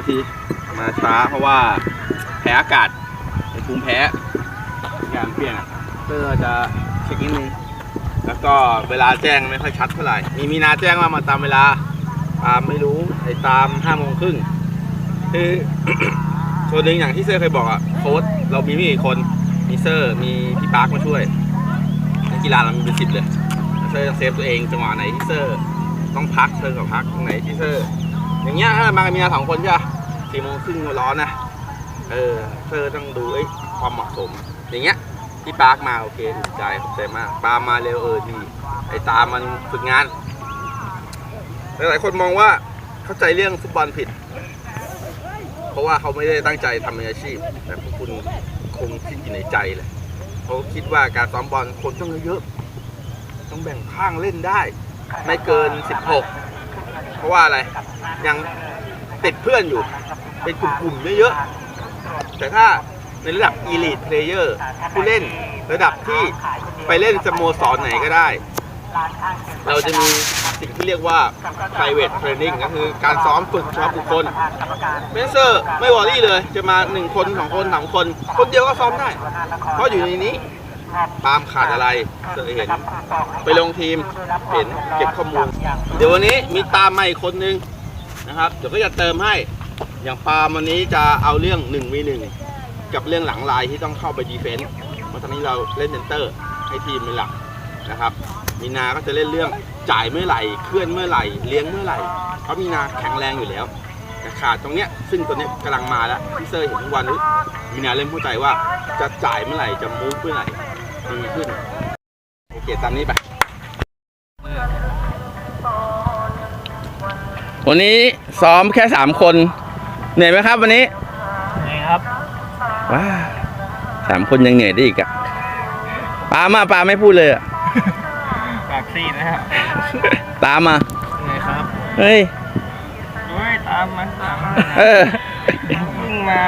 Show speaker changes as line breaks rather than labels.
ษทีมาช้าเพราะว่าแพ้อากาศเป็นภูมิแพ้ยามเปลี่ยนเพื่อจะเช็คนิดนึงแล้วก็เวลาแจ้งไม่ค่อยชัดเท่าไหร่มีมีนาแจ้งว่ามาตามเวลาตามไม่รู้ไอ้ตามห้าโมงครึ่งคือส่วนหนึ่งอย่างที่เซอร์เคยบอกอะโค้ชเรามีไม่กี่คนมีเซอร์มีพี่ปาร์คมาช่วยนักกีฬาเรามีเป็นสิบเลยเซอร์เซฟตัวเองจังหวะไหนที่เซอร์ต้องพักเซอร์กับพักตรงไหนที่เซอร์ อย่างเงี้ยถ้ามากันมีนาสองคนใช่ปะสี่โมงครึ่งร้อนนะเออเธอต้องดูเอ้ความเหมาะสม อย่างเงี้ยพี่ปาร์คมาโอเคถูกใจขอบใจมากปาล์มมาเร็วเออดีไอ้ตามมันฝึกงานหลายๆคนมองว่าเข้าใจเรื่องฟุตบอลผิด เพราะว่าเขาไม่ได้ตั้งใจทำเป็นอาชีพ แต่พวกคุณคงคิดอยู่ในใจแหละเขาคิดว่าการซ้อมบอลคนต้องเยอะๆต้องแบ่งข้างเล่นได้ ไม่เกิน 16 ราะว่าอะไรยังติดเพื่อนอยู่ เป็นกลุ่มๆเยอะๆแต่ถ้าในระดับ Elite Player ผู้เล่นระดับที่ไปเล่นสโมสรไหนก็ได้ เราจะมีสิ่งที่เรียกว่า private training ก็คือการซ้อมฝึกเฉพาะบุคคลเมสเซอร์ไม่วอรี่เลย จะมา 1 คนสองคนสามคน คนเดียวก็ซ้อมได้ เพราะอยู่ในนี้ ปาล์มขาดอะไรเสอเห็น ไปลงทีมเห็นเก็บข้อมูล เดี๋ยววันนี้มีตามมาอีกคนนึงนะครับ เดี๋ยวก็จะเติมให้ อย่างปาล์มวันนี้จะเอาเรื่อง 1v 1กับเรื่องหลังลายที่ต้องเข้าไปดีเฟนต์มาตอนนี้เราเล่นเซนเตอร์ให้ทีมเป็นหลักนะครับ มีนาก็จะเล่นเรื่องจ่ายเมื่อไหร่ เคลื่อนเมื่อไหร่ เลี้ยงเมื่อไหร่ เพราะมีนาแข็งแรงอยู่แล้วแต่ขาดตรงเนี้ย ซึ่งตัวเนี้ยกำลังมาแล้วพี่เซอร์เห็นทุกวันนี้มีนาเริ่มเข้าใจว่าจะจ่ายเมื่อไหร่ จะมูฟเมื่อไหร่ ดีขึ้น โอเค ตามนี้ไป วันนี้ซ้อมแค่สามคน เหนื่อยไหมครับวันนี้
นี่ครับ
ว้าสามคนยังเหนื่อยได้อีกอะปามาปาไม่พูดเลยอะ
ปากซีดนะฮะ
ตามมา
ไงครับ
เฮ้ย
ด้วยตามมันตามมัน
เออ
เพิ่งมา